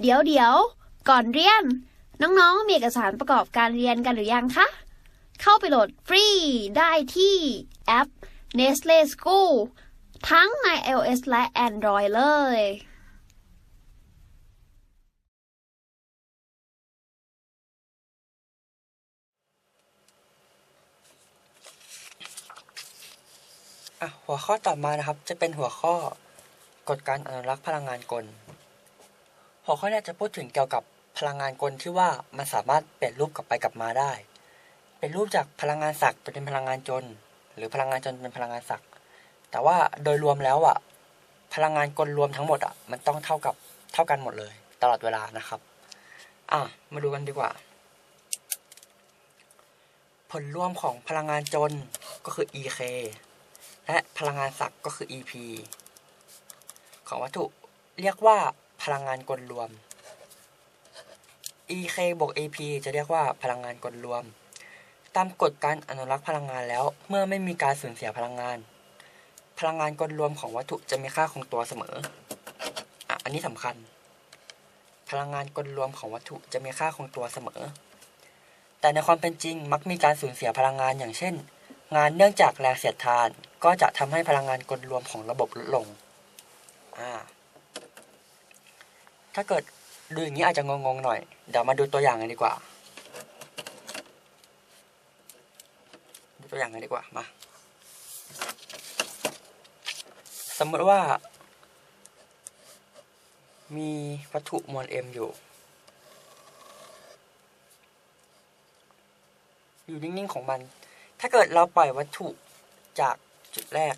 เดี๋ยวเดี๋ยวก่อนเรียน น้องๆ มีเอกสารประกอบการเรียนกันหรือยังคะ เข้าไปโหลดฟรีได้ที่แอป Nestle School ทั้งใน iOS และ Android เลยอะหัวข้อต่อมานะครับจะเป็นหัวข้อกฎการอนุรักษ์พลังงานกล หัวข้อนี้จะพูดถึงเกี่ยวกับพลังงานกลที่ว่ามันสามารถเปลี่ยนรูปกลับไปกลับมาได้ เป็นรูปจากพลังงานศักดิ์เป็นพลังงานจน หรือพลังงานจนเป็นพลังงานศักดิ์แต่ว่าโดยรวมแล้วอะพลังงานกลรวมทั้งหมดอะมันต้องเท่ากับเท่ากันหมดเลย ตลอดเวลานะครับอะมาดูกันดีกว่า ผลรวมของพลังงานจนก็คือ EK และพลังงานศักดิ์ก็คือ EP ของวัตถุเรียกว่า พลังงานกลรวม EK บวก AP จะเรียกว่าพลังงานกลรวม ตามกฎการอนุรักษ์พลังงานแล้ว เมื่อไม่มีการสูญเสียพลังงาน พลังงานกลรวมของวัตถุจะมีค่าคงตัวเสมออะอันนี้สำคัญ พลังงานกลรวมของวัตถุจะมีค่าคงตัวเสมอ แต่ในความเป็นจริงมักมีการสูญเสียพลังงานอย่างเช่น งานเนื่องจากแรงเสียดทานก็จะทำให้พลังงานกลรวมของระบบลดลงอ่า ถ้าเกิดดูอย่างนี้อาจจะงงๆหน่อย เดี๋ยวมาดูตัวอย่างกันดีกว่า ดูตัวอย่างกันดีกว่า มา สมมติว่า มีวัตถุมวล m อยู่ อยู่นิ่ง ๆ ของมัน ถ้าเกิดเราปล่อยวัตถุจากจุดแรก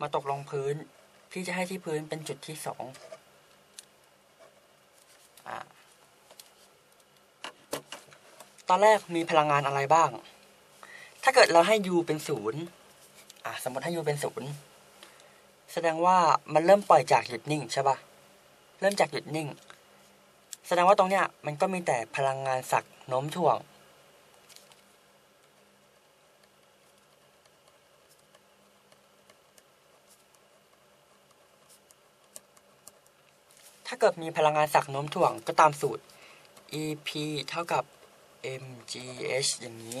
มาตกลงพื้น พี่จะให้ที่พื้นเป็นจุดที่สอง ตอนแรกมีพลังงานอะไรบ้าง ถ้าเกิดเราให้ u เป็นศูนย์สมมติให้ u เป็นศูนย์แสดงว่ามันเริ่มปล่อยจากหยุดนิ่งใช่ปะเริ่มจากหยุดนิ่ง แสดงว่าตรงเนี้ยมันก็มีแต่พลังงานสักโน้มถ่วงาเกิดมีพลังงานสักโน้มถ่วงก็ตามสูตร EP เท่ากับ mgh อย่างนี้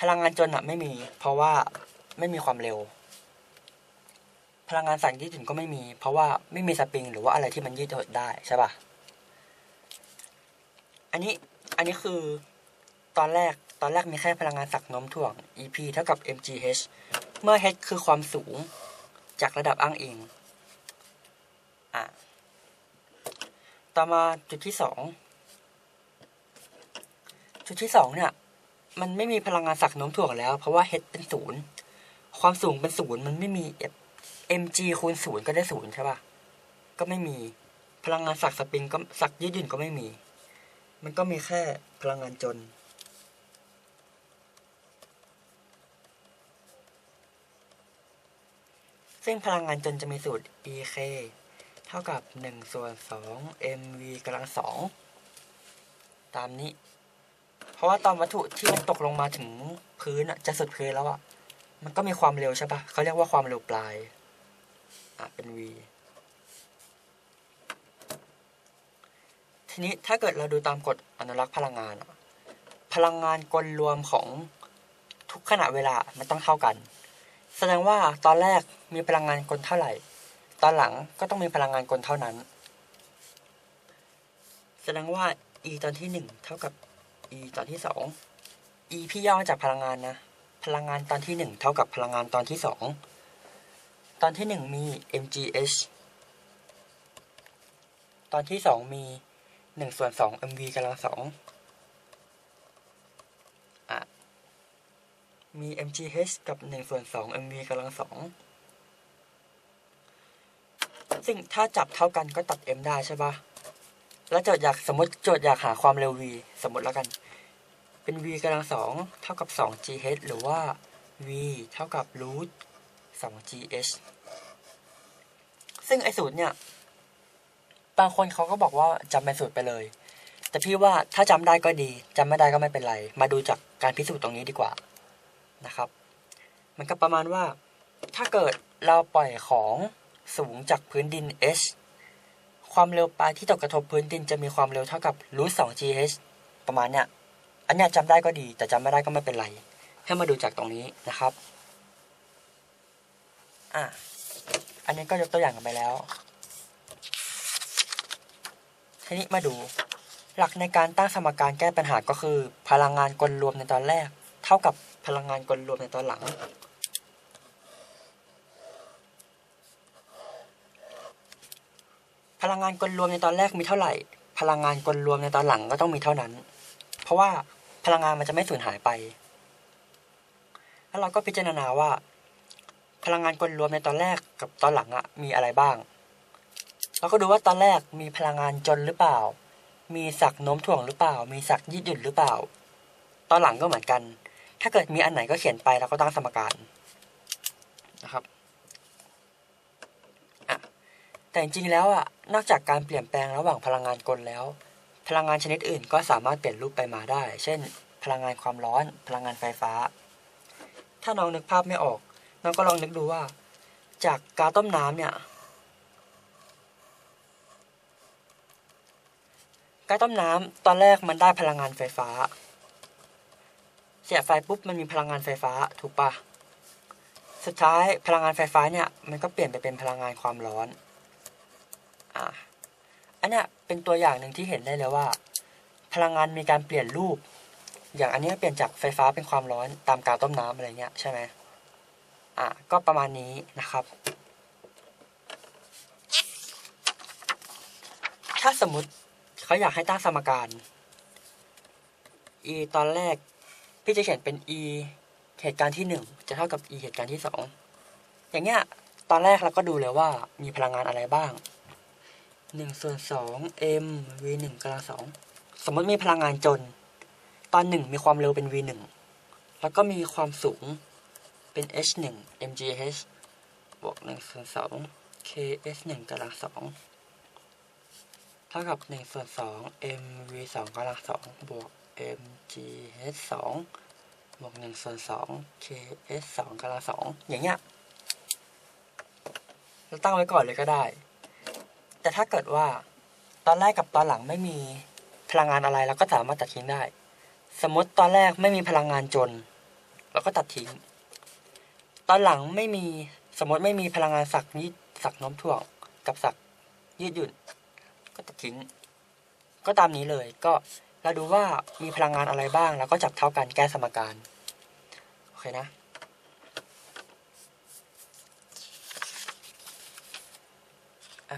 พลังงานจนอะไม่มี เพราะว่าไม่มีความเร็ว พลังงานสั่นยืดหยุ่นก็ไม่มี เพราะว่าไม่มีสปริง หรือว่าอะไรที่มันยืดหดได้ใช่ปะอันนี้อันนี้คือตอนแรกตอนแรกมีแค่พลังงานสักโน้มถ่วง EP เท่ากับ mgh เมื่อ h คือความสูงจากระดับอ้างอิง อะต่อมาจุดที่สองจุดที่สองเนี่ย มันไม่มีพลังงานสักน้มถ่วงแล้ว เพราะว่า h เป็นศูนย์ความสูงเป็นศูนย์มันไม่มี mg คูณศูนย์ก็ได้ศูนย์ใช่ป่ะ ก็ไม่มีพลังงานสักสปริงก็สักยืดหยุ่นก็ไม่มี มันก็มีแค่พลังงานจน ซึ่งพลังงานจนจะมีสูตร EK เท่ากับ1ส่วน2 mv กำลังสองตามนี้ เพราะว่าตอนวัตถุที่มันตกลงมาถึงพื้นจะสุดพื้นแล้วอะมันก็มีความเร็วใช่ปะเขาเรียกว่าความเร็วปลาย อะ เป็น v ทีนี้ถ้าเกิดเราดูตามกฎอนุรักษ์พลังงาน พลังงานกลรวมของทุกขณะเวลามันต้องเท่ากัน แสดงว่าตอนแรกมีพลังงานกลเท่าไหร่ ตอนหลังก็ต้องมีพลังงานกลเท่านั้น แสดงว่า e ตอนที่หนึ่งเท่ากับ e ตอนที่สอง e พี่ย่อมาจากพลังงานนะ พลังงานตอนที่หนึ่งเท่ากับพลังงานตอนที่สองตอนที่หนึ่งมี mgh ตอนที่สองมีหนึ่งส่วนสอง mv กำลังสองอะมี mgh กับหนึ่งส่วนสอง mv กำลังสอง ซึ่งถ้าจับเท่ากันก็ตัด m ได้ใช่ปะแล้วโจทย์อยากสมมติโจทย์อยากหาความเร็ว v สมมติแล้วกัน เป็น v กำลังสองเท่ากับสอง gh หรือว่า v เท่ากับ root สอง gh ซึ่งไอสูตรเนี่ย บางคนเขาก็บอกว่าจำเป็นสูตรไปเลย แต่พี่ว่าถ้าจำได้ก็ดีจำไม่ได้ก็ไม่เป็นไร มาดูจากการพิสูจน์ตรงนี้ดีกว่านะครับ มันก็ประมาณว่าถ้าเกิดเราปล่อยของ สูงจากพื้นดิน h ความเร็วปลายที่ตกกระทบพื้นดินจะมีความเร็วเท่ากับรูทสอง GH ประมาณเนี้ยอันเนี้ยจำได้ก็ดี แต่จำไม่ได้ก็ไม่เป็นไร ให้มาดูจากตรงนี้นะครับอะอันนี้ก็ยกตัวอย่างกันไปแล้วทีนี้มาดู หลักในการตั้งสมการแก้ปัญหาก็คือ พลังงานกลรวมในตอนแรก เท่ากับพลังงานกลรวมในตอนหลัง ลังงานกลรวมในตอนแรกมีเท่าไหร่ พลังงานกลรวมในตอนหลังก็ต้องมีเท่านั้น เพราะว่าพลังงานมันจะไม่สูญหายไป แล้วเราก็พิจารณาว่า พลังงานกลรวมในตอนแรกกับตอนหลังอะมีอะไรบ้าง เราก็ดูว่าตอนแรกมีพลังงานจนหรือเปล่า มีสักโน้มถ่วงหรือเปล่า มีสักยืดหยุ่นหรือเปล่า ตอนหลังก็เหมือนกัน ถ้าเกิดมีอันไหนก็เขียนไปแล้วก็ตั้งสมการนะครับอะ แต่จริงแล้วอะนอกจากการเปลี่ยนแปลงระหว่างพลังงานกลแล้ว พลังงานชนิดอื่นก็สามารถเปลี่ยนรูปไปมาได้ เช่น พลังงานความร้อน พลังงานไฟฟ้า ถ้าน้องนึกภาพไม่ออกน้องก็ลองนึกดูว่า จากกาต้มน้ำเนี่ยกาต้มน้ำตอนแรกมันได้พลังงานไฟฟ้าเสียไฟปุ๊บมันมีพลังงานไฟฟ้าถูกปะสุดท้ายพลังงานไฟฟ้าเนี่ยมันก็เปลี่ยนไปเป็นพลังงานความร้อน อะอันเนี้ยเป็นตัวอย่างหนึ่งที่เห็นได้เลยว่า พลังงานมีการเปลี่ยนรูป อย่างอันนี้เปลี่ยนจากไฟฟ้าเป็นความร้อนตามกาต้มน้ำอะไรเงี้ยใช่ไหมอะก็ประมาณนี้นะครับ ถ้าสมมติเขาอยากให้ตั้งสมการ e ตอนแรก พี่จะเขียนเป็น e เหตุการณ์ที่หนึ่งจะเท่ากับ e เหตุการณ์ที่สองอย่างเงี้ยตอนแรกเราก็ดูเลยว่ามีพลังงานอะไรบ้าง หนึ่งส่วนสอง m v หนึ่งกำลังสองสมมติมีพลังงานจน ตอนหนึ่งมีความเร็วเป็น v หนึ่งแล้วก็มีความสูงเป็น h หนึ่ง mgh บวกหนึ่งส่วนสอง ks หนึ่งกำลังสองเท่ากับหนึ่งส่วนสอง mv สองกำลังสองบวก mgh สองบวกหนึ่งส่วนสอง ks สองกำลังสองอย่างเงี้ยเราตั้งไว้ก่อนเลยก็ได้ แต่ถ้าเกิดว่าตอนแรกกับตอนหลังไม่มีพลังงานอะไรเราก็สามารถตัดทิ้งได้ สมมติตอนแรกไม่มีพลังงานจนเราก็ตัดทิ้ง ตอนหลังไม่มีสมมติไม่มีพลังงานสักยืดสักน้มถ่วงกับสักยืดหยุ่น ก็ตัดทิ้ง ก็ตามนี้เลยก็เราดูว่ามีพลังงานอะไรบ้าง แล้วก็จับเท่ากันแก้สมการ โอเคนะ อะ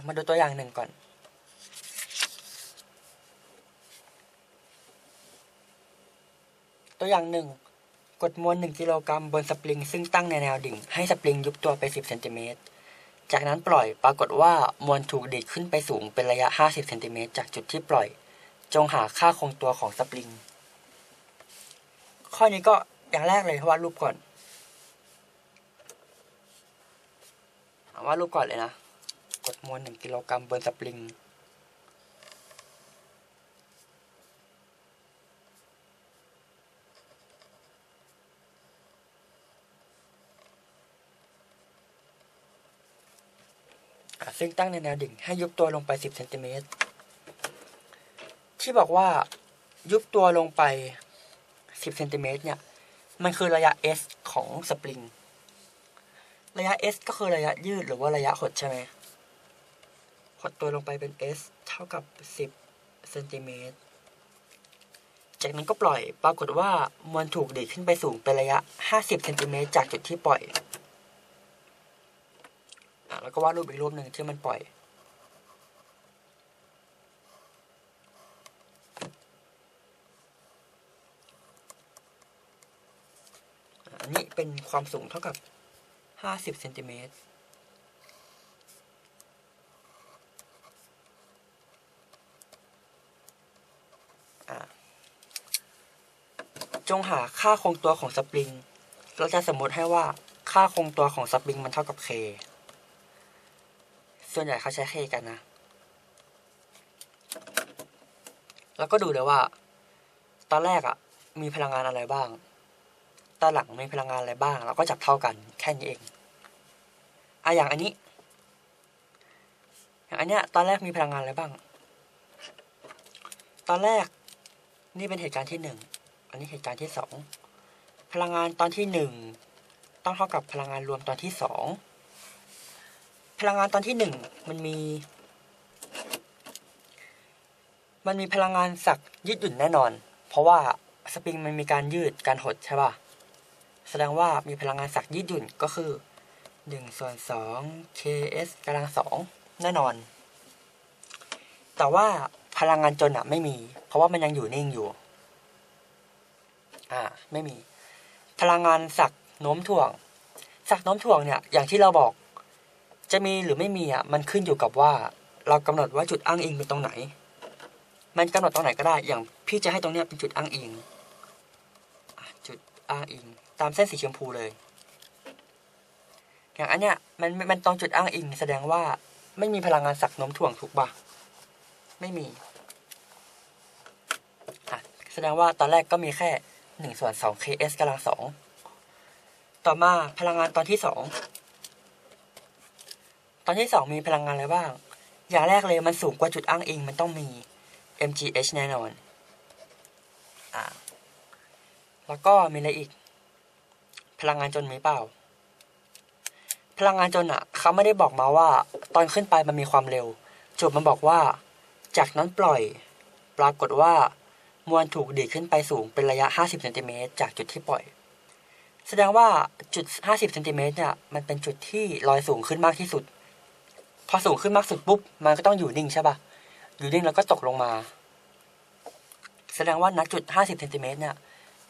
มาดูตัวอย่างหนึ่งก่อน ตัวอย่างหนึ่งกดมวล1กิโลกรัมบนสปริง ซึ่งตั้งในแนวดิ่ง ให้สปริงยุบตัวไป 10เซนติเมตร จากนั้นปล่อยปรากฏว่ามวลถูกดีดขึ้นไปสูงเป็นระยะ 50เซนติเมตรจากจุดที่ปล่อย จงหาค่าคงตัวของสปริง ข้อนี้ก็อย่างแรกเลยวาดรูปก่อนวาดรูปก่อนเลยนะ ดมวล1กิโลกรัมบนสปริงซึ่งตั้งในแนวดิ่งให้ยุบตัวลงไป 10เซนติเมตรที่บอกว่ายุบตัวลงไป 10เซนติเมตรเนี่ย มันคือระยะ s ของสปริง ระยะ s ก็คือระยะยืดหรือว่าระยะหดใช่ไหม หดตัวลงไปเป็น s เท่ากับ 10เซนติเมตร จากนั้นก็ปล่อย ปรากฏว่ามวลถูกดีดขึ้นไปสูงเป็นระยะ 50เซนติเมตรจากจุดที่ปล่อยอแล้วก็วาดรูปอีกรูปหนึ่งที่มันปล่อยอันนี้เป็นความสูงเท่ากับ 50เซนติเมตร จงหาค่าคงตัวของสปริง เราจะสมมติให้ว่าค่าคงตัวของสปริงมันเท่ากับ k ส่วนใหญ่เขาใช้ k กันนะ แล้วก็ดูเลยว่า ตอนแรกอะมีพลังงานอะไรบ้าง ตอนหลังมีพลังงานอะไรบ้าง เราก็จับเท่ากันแค่นี้เองอะอย่างอันนี้ อย่างอันเนี้ยตอนแรกมีพลังงานอะไรบ้าง ตอนแรกนี่เป็นเหตุการณ์ที่หนึ่ง อันนี้เหตุการณ์ที่สองพลังงานตอนที่หนึ่งต้องเท่ากับพลังงานรวมตอนที่สองพลังงานตอนที่หนึ่งมันมี มันมีพลังงานสักยืดหยุ่นแน่นอน เพราะว่าสปริงมันมีการยืดการหดใช่ป่ะ แสดงว่ามีพลังงานสักยืดหยุ่นก็คือหนึ่งส่วนสอง ks กำลังสองแน่นอน แต่ว่าพลังงานจนอะไม่มี เพราะว่ามันยังอยู่นิ่งอยู่ อ่าไม่มี พลังงานสักโน้มถ่วง สักโน้มถ่วงเนี่ยอย่างที่เราบอก จะมีหรือไม่มีอะมันขึ้นอยู่กับว่า เรากำหนดว่าจุดอ้างอิงเป็นตรงไหน มันกำหนดตรงไหนก็ได้ อย่างพี่จะให้ตรงเนี้ยเป็นจุดอ้างอิงจุดอ้างอิง ตามเส้นสีชมพูเลย อย่างอันเนี้ยมันมันตรงจุดอ้างอิง แสดงว่าไม่มีพลังงานสักโน้มถ่วงถูกปะไม่มีแสดงว่าตอนแรกก็มีแค่ หนึ่งส่วนสอง ks กำลังสองต่อมาพลังงานตอนที่สองตอนที่สองมีพลังงานอะไรบ้าง อย่างแรกเลยมันสูงกว่าจุดอ้างอิงมันต้องมี mgh แน่นอนอ่าแล้วก็มีอะไรอีก พลังงานจนมีเปล่า พลังงานจนอะเขาไม่ได้บอกมาว่า ตอนขึ้นไปมันมีความเร็วจทย์มันบอกว่า จากนั้นปล่อย ปรากฏว่า มวลถูกดีดขึ้นไปสูงเป็นระยะ 50เซนติเมตรจากจุดที่ปล่อย แสดงว่าจุด 50เซนติเมตรเนี่ยมันเป็นจุดที่ลอยสูงขึ้นมากที่สุด พอสูงขึ้นมากสุดปุ๊บ มันก็ต้องอยู่นิ่งใช่ปะอยู่นิ่งแล้วก็ตกลงมา แสดงว่าณจุด 50เซนติเมตรเนี่ย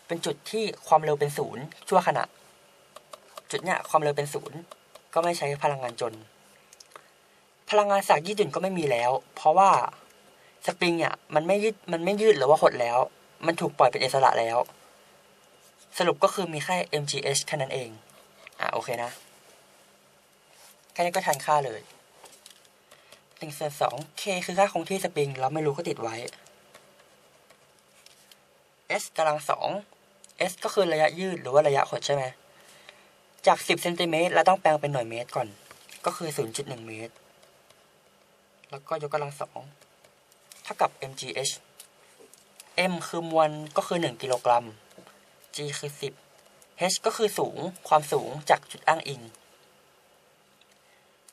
เป็นจุดที่ความเร็วเป็นศูนย์ชั่วขณะ จุดเนี่ยความเร็วเป็นศูนย์ก็ไม่ใช้พลังงานจน พลังงานสักยืดหยุ่นก็ไม่มีแล้ว เพราะว่า สปริงเนี่ยมันไม่ยืดมันไม่ยืดหรือว่าหดแล้ว มันถูกปล่อยเป็นอิสระแล้ว สรุปก็คือมีแค่ mgh แค่นั้นเอง อะโอเคนะ แค่นี้ก็แทนค่าเลยหนึ่งส่วนสอง k คือค่าคงที่สปริง เราไม่รู้ก็ติดไว้ s กำลังสอง s ก็คือระยะยืดหรือว่าระยะหดใช่ไหมจาก 10เซนติเมตรเราต้องแปลงเป็นหน่วยเมตรก่อน ก็คือ 0.1 เมตร แล้วก็ยกกำลังสอง ท่ากับ mgh m คือมวลก็คือ 1 กิโลกรัม g คือ 10 h ก็คือสูงความสูงจากจุดอ้างอิง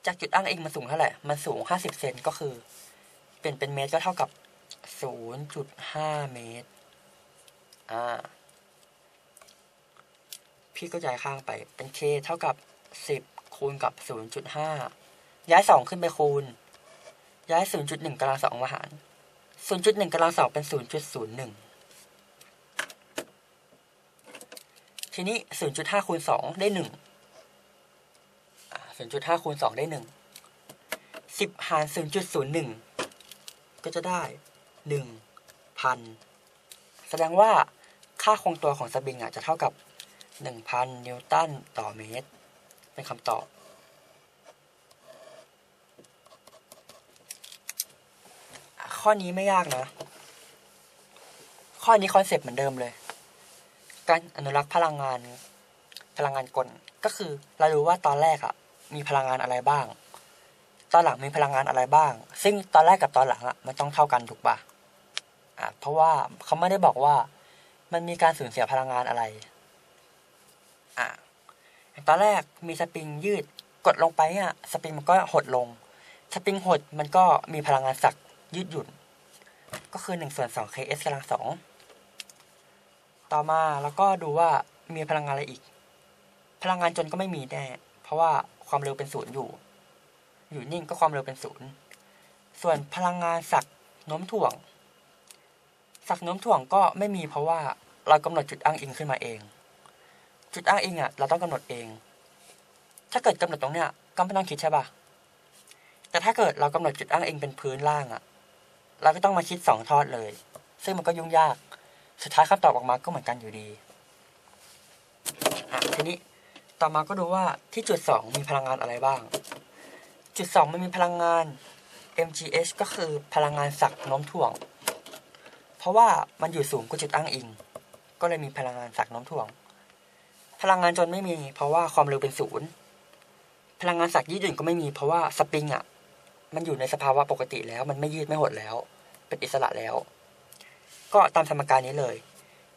จากจุดอ้างอิงมันสูงเท่าไหร่ มันสูง 50 เซนก็คือ เปลี่ยนเป็นเมตรก็เท่ากับ 0.5 เมตร อ่า พี่ก็ย้ายข้างไป เป็น k เท่ากับ 10 คูณกับ 0.5 ย้าย 2 ขึ้นไปคูณ ย้าย 0.1กำลัง2มาหาร 0.1กำลัง2เป็น0.01ทีนี้0.5คูณ2ได้1อ่า0.5คูณ2ได้1 10หาร0.01ก็จะได้1,000แสดงว่าค่าคงตัวของสปริงอะจะเท่ากับ1,000นิวตันต่อเมตร เป็นคำตอบ ข้อนี้ไม่ยากนะ ข้อนี้คอนเซปต์เหมือนเดิมเลย การอนุรักษ์พลังงาน พลังงานกล ก็คือเรารู้ว่าตอนแรกอะมีพลังงานอะไรบ้าง ตอนหลังมีพลังงานอะไรบ้าง ซึ่งตอนแรกกับตอนหลังอะมันต้องเท่ากันถูกปะอะเพราะว่าเขาไม่ได้บอกว่า มันมีการสูญเสียพลังงานอะไร อะตอนแรกมีสปริงยืดกดลงไปเนี่ยสปริงมันก็หดลง สปริงหดมันก็มีพลังงานสักยืดหยุ่น ก็คือหนึ่งส่วนสอง ks กำลังสองต่อมาแล้วก็ดูว่ามีพลังงานอะไรอีก พลังงานจนก็ไม่มีแน่ เพราะว่าความเร็วเป็นศูนย์อยู่ อยู่นิ่งก็ความเร็วเป็นศูนย์ส่วนพลังงานสักโน้มถ่วง สักโน้มถ่วงก็ไม่มีเพราะว่าเรากำหนดจุดอ้างอิงขึ้นมาเอง จุดอ้างอิงอะเราต้องกำหนดเอง ถ้าเกิดกำหนดตรงเนี้ยก็ไม่ต้องคิดใช่ป่ะแต่ถ้าเกิดเรากำหนดจุดอ้างอิงเป็นพื้นล่างอะ เราก็ต้องมาคิดสองทอดเลย ซึ่งมันก็ยุ่งยาก สุดท้ายคำตอบออกมาก็เหมือนกันอยู่ดีทีนี้ต่อมาก็ดูว่าที่จุดสองมีพลังงานอะไรบ้าง จุดสองมันมีพลังงาน mgh ก็คือพลังงานสักโน้มถ่วง เพราะว่ามันอยู่สูงกว่าจุดอ้างอิง ก็เลยมีพลังงานสักโน้มถ่วง พลังงานจนไม่มี เพราะว่าความเร็วเป็นศูนย์พลังงานสักยืดหยุ่นก็ไม่มีเพราะว่าสปริงอะ มันอยู่ในสภาวะปกติแล้ว มันไม่ยืดไม่หดแล้ว เป็นอิสระแล้ว ก็ตามสมการนี้เลย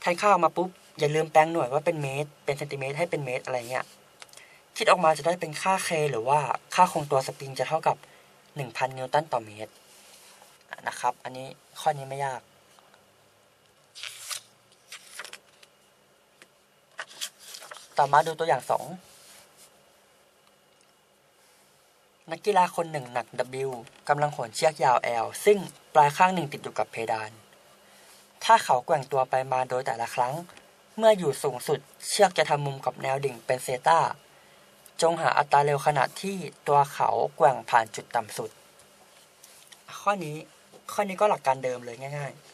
ทานข้าวมาปุ๊บอย่าลืมแปลงหน่วยว่าเป็นเมตร เป็นเซนติเมตรให้เป็นเมตรอะไรเงี้ยคิดออกมาจะได้เป็นค่าเคหรือว่าค่าคงตัวสปริงจะเท่ากับ 1,000 นิวตันต่อเมตรนะครับ อันนี้ข้อนี้ไม่ยาก ต่อมาดูตัวอย่าง 2 นักกีฬาคนหนึ่งหนัก W กำลังโหนเชือกยาว L ซึ่งปลายข้างหนึ่งติดอยู่กับเพดาน ถ้าเขาแกว่งตัวไปมาโดยแต่ละครั้ง เมื่ออยู่สูงสุดเชือกจะทำมุมกับแนวดิ่งเป็นเซตาจงหาอัตราเร็วขณะที่ตัวเขาแกว่งผ่านจุดต่ำสุด ข้อนี้ข้อนี้ก็หลักการเดิมเลยง่าย ๆ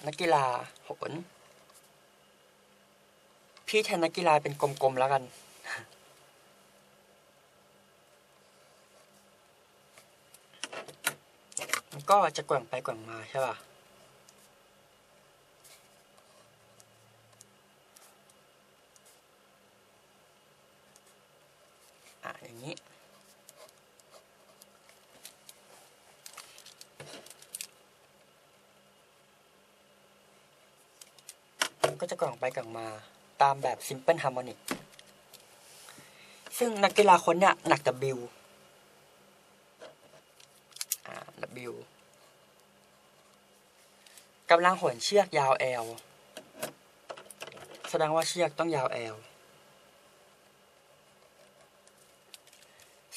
อะ นักกีฬาโหนพี่แทนนักกีฬาเป็นกลมๆแล้วกันมันก็จะแกว่งไปแกว่งมาใช่ป่ะอะอย่างนี้ จะกว่องไปกว่องมาตามแบบ Simple Harmonic ซึ่งนักกีฬาคนเนี้ยหนัก W อ่า W กำลังหนเชือกยาว L แสดงว่าเชือกต้องยาว L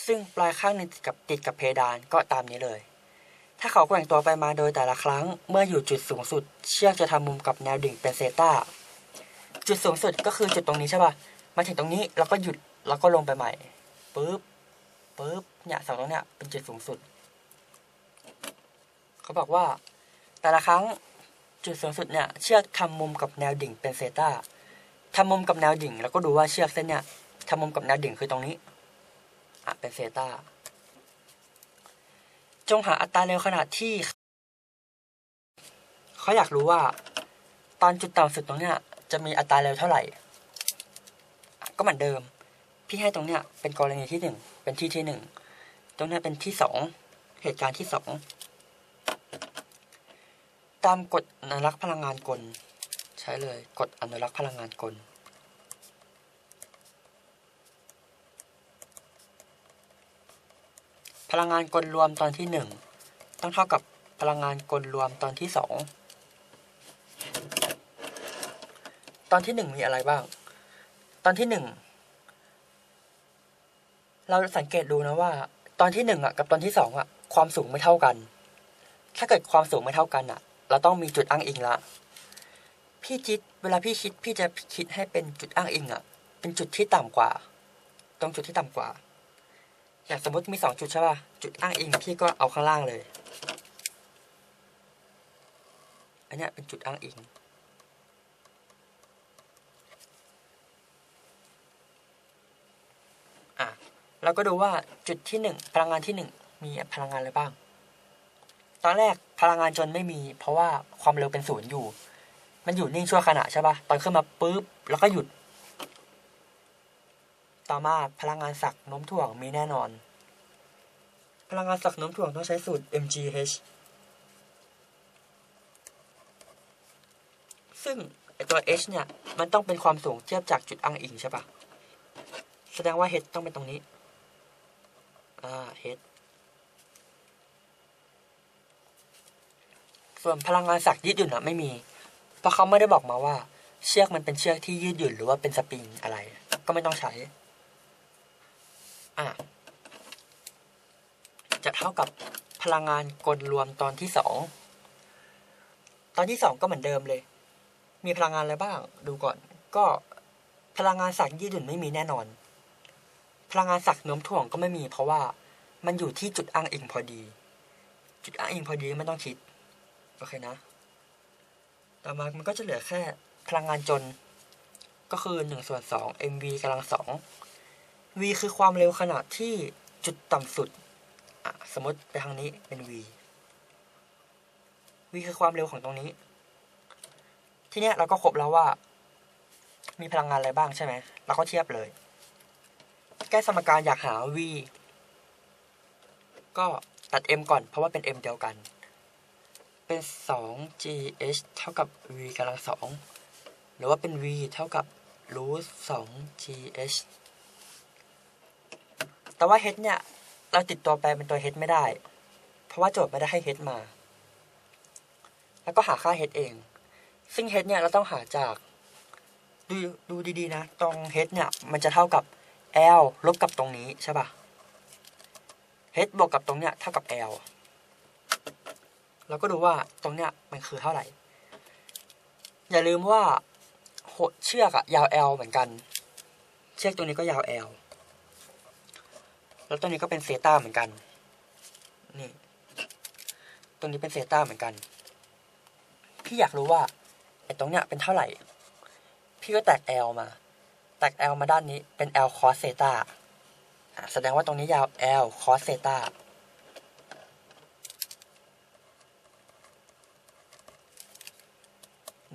ซึ่งปลายข้างหนึงติดกับติดกับเพดานก็ตามนี้เลย ถ้าเขาแกว่งตัวไปมาโดยแต่ละครั้ง เมื่ออยู่จุดสูงสุด เชือกจะทำมุมกับแนวดิ่งเป็นเซตา จุดสูงสุดก็คือจุดตรงนี้ใช่ป่ะ มาถึงตรงนี้เราก็หยุดแล้วก็ลงไปใหม่ปุ๊บปุ๊บเนี่ยเสาตรงเนี้ยเป็นจุดสูงสุด เขาบอกว่า แต่ละครั้งจุดสูงสุดเนี่ยเชือกทำมุมกับแนวดิ่งเป็นเซตาทำมุมกับแนวดิ่ง แล้วก็ดูว่าเชือกเส้นเนี่ยทำมุมกับแนวดิ่งคือตรงนี้อะเป็นเซตาจงหาอัตราเร็วขนาดที่ เขาอยากรู้ว่า ตอนจุดต่ำสุดตรงเนี้ย จะมีอัตราเร็วเท่าไหร่ ก็เหมือนเดิม พี่ให้ตรงเนี้ยเป็นกรณีที่หนึ่งเป็นที่ที่หนึ่งตรงเนี้ยเป็นที่สองเหตุการณ์ที่สองตามกฎอนุรักษ์พลังงานกล ใช้เลยกฎอนุรักษ์พลังงานกลพลังงานกลรวมตอนที่หนึ่งต้องเท่ากับพลังงานกลรวมตอนที่ส องตอนที่หนึ่งมีอะไรบ้าง ตอนที่หนึ่งเราสังเกตดูนะว่า ตอนที่หนึ่งอะกับตอนที่สองอะ ความสูงไม่เท่ากัน ถ้าเกิดความสูงไม่เท่ากันอะ เราต้องมีจุดอ้างอิงละ พี่คิดเวลาพี่คิดพี่จะคิดให้เป็นจุดอ้างอิงอะ เป็นจุดที่ต่ำกว่า ตรงจุดที่ต่ำกว่า อย่างสมมติมีสองจุดใช่ป่ะ จุดอ้างอิงพี่ก็เอาข้างล่างเลย อันเนี้ยเป็นจุดอ้างอิง อะ เราก็ดูว่าจุดที่หนึ่งพลังงานที่หนึ่งมีพลังงานอะไรบ้าง ตอนแรกพลังงานจนไม่มี เพราะว่าความเร็วเป็นศูนย์อยู่ มันอยู่นิ่งชั่วขณะใช่ปะตอนขึ้นมาปุ๊บแล้วก็หยุด ต่อมาพลังงานสักน้มถ่วงมีแน่นอน พลังงานสักน้มถ่วงต้องใช้สูตร mgh ซึ่งไอตัว h เนี่ย มันต้องเป็นความสูงเทียบจากจุดอ้างอิงใช่ปะแสดงว่า h ต้องเป็นตรงนี้ อ่า h ส่วนพลังงานสักยืดหยุ่นอะไม่มี เพราะเขาไม่ได้บอกมาว่า เชือกมันเป็นเชือกที่ยืดหยุ่นหรือว่าเป็นสปริงอะไร ก็ไม่ต้องใช้ อะ จะเท่ากับพลังงานกลรวมตอนที่สอง ตอนที่สองก็เหมือนเดิมเลย มีพลังงานอะไรบ้าง ดูก่อน ก็พลังงานสักยืดหยุ่นไม่มีแน่นอน พลังงานสักโน้มถ่วงก็ไม่มี เพราะว่ามันอยู่ที่จุดอ้างอิงพอดี จุดอ้างอิงพอดีไม่ต้องคิด โอเคนะ ต่อมามันก็จะเหลือแค่พลังงานจน ก็คือหนึ่งส่วนสอง mv กำลังสอง v คือความเร็วขนาดที่จุดต่ำสุด สมมติไปทางนี้เป็น v v คือความเร็วของตรงนี้ ทีเนี้ยเราก็ครบแล้วว่า มีพลังงานอะไรบ้างใช่ไหม เราก็เทียบเลย ก้สมการอยากหา v ก็ตัด m ก่อนเพราะว่าเป็น m เดียวกัน เป็น 2gh เท่ากับ v กำลังสองหรือว่าเป็น v เท่ากับรูท 2gh แต่ว่า h เนี่ย เราติดตัวแปรเป็นตัว h ไม่ได้ เพราะว่าโจทย์ไม่ได้ให้ h มา แล้วก็หาค่า h เอง ซึ่ง h เนี่ย เราต้องหาจาก ดูดูดีๆนะ ตรง h เนี่ย มันจะเท่ากับ l ลบกับตรงนี้ใช่ปะ h บวกกับตรงเนี้ยเท่ากับ l เราก็ดูว่าตรงเนี้ยมันคือเท่าไหร่ อย่าลืมว่าโหเชือกอะยาว l เหมือนกัน เชือกตัวนี้ก็ยาว l แล้วตัวนี้ก็เป็นเซตาเหมือนกัน นี่ตรงนี้เป็นเซตาเหมือนกัน พี่อยากรู้ว่าไอ้ตรงเนี้ยเป็นเท่าไหร่ พี่ก็แตก l มา แตก l มาด้านนี้เป็น l cos เซตาแสดงว่าตรงนี้ยาว l cos เซตา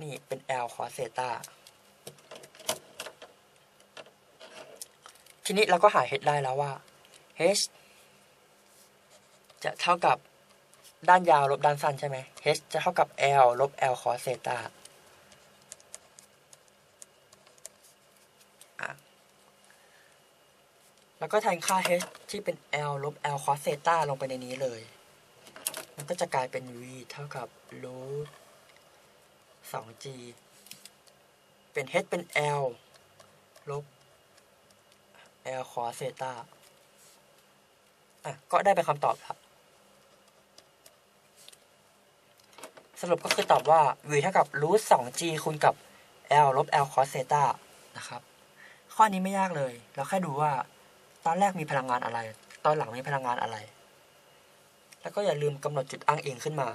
นี่เป็น l cos เซตาทีนี้เราก็หา h ได้แล้วว่า h จะเท่ากับด้านยาวลบด้านสั้นใช่ไหม h จะเท่ากับ l ลบ l cos เซตาอะ แล้วก็แทนค่า h ที่เป็น l ลบ l cos เซตาลงไปในนี้เลย มันก็จะกลายเป็น v เท่ากับ root 2g เป็น h เป็น l ลบ l cos เซตาอะ ก็ได้เป็นคำตอบครับ สรุปก็คือตอบว่า v เท่ากับ root 2g คูณกับ l ลบ l cos เซตานะครับ ข้อนี้ไม่ยากเลย เราแค่ดูว่า ตอนแรกมีพลังงานอะไร ตอนหลังมีพลังงานอะไร แล้วก็อย่าลืมกำหนดจุดอ้างอิงขึ้นมา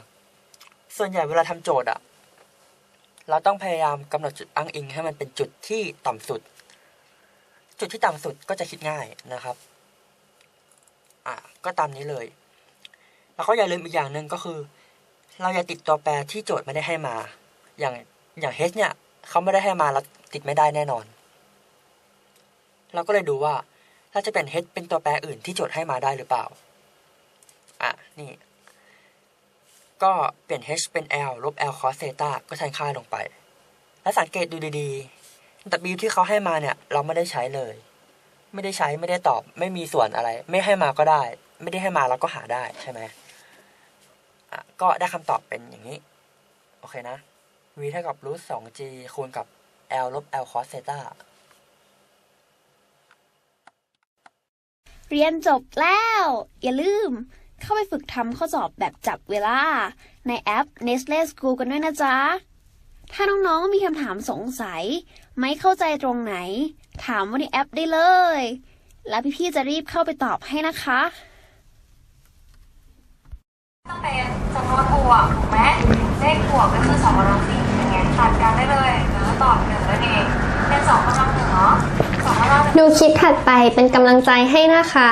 ส่วนใหญ่เวลาทำโจทย์อะเราต้องพยายามกำหนดจุดอ้างอิงให้มันเป็นจุดที่ต่ำสุด จุดที่ต่ำสุดก็จะคิดง่ายนะครับอะก็ตามนี้เลย แล้วก็อย่าลืมอีกอย่างหนึ่งก็คือ เราอย่าติดตัวแปรที่โจทย์ไม่ได้ให้มา อย่างอย่าง h เนี่ยเขาไม่ได้ให้มาแล้วติดไม่ได้แน่นอน เราก็เลยดูว่า เราจะเปลี่ยน h เป็นตัวแปรอื่นที่โจทย์ให้มาได้หรือเปล่า อะ นี่ ก็เปลี่ยน h เป็น l ลบ l cos เซตาก็แทนค่าลงไป แล้วสังเกตดูดีๆ w ที่เขาให้มาเนี่ย เราไม่ได้ใช้เลย ไม่ได้ใช้ไม่ได้ตอบ ไม่มีส่วนอะไร ไม่ให้มาก็ได้ ไม่ได้ให้มาเราก็หาได้ใช่ไหมอะ ก็ได้คำตอบเป็นอย่างนี้ โอเคนะ v เท่ากับ root 2g คูณกับ l ลบ l cos เซตา เรียนจบแล้ว อย่าลืม เข้าไปฝึกทำข้อสอบแบบจับเวลา ในแอป Nestle School กันด้วยนะจ๊ะ ถ้าน้องๆมีคำถามสงสัย ไม่เข้าใจตรงไหน ถามว่าในแอปได้เลย แล้วพี่ๆจะรีบเข้าไปตอบให้นะคะต้องเป็นจำนวนบวกถูกไหมเลขบวกก็คือสองกำลังสี่อย่างเงี้ยตัดกันได้เลยหรือตอบหนึ่งนั่นเองเป็นสองกำลังหนึ่งเนาะ ดูคลิปถัดไปเป็นกำลังใจให้นะคะ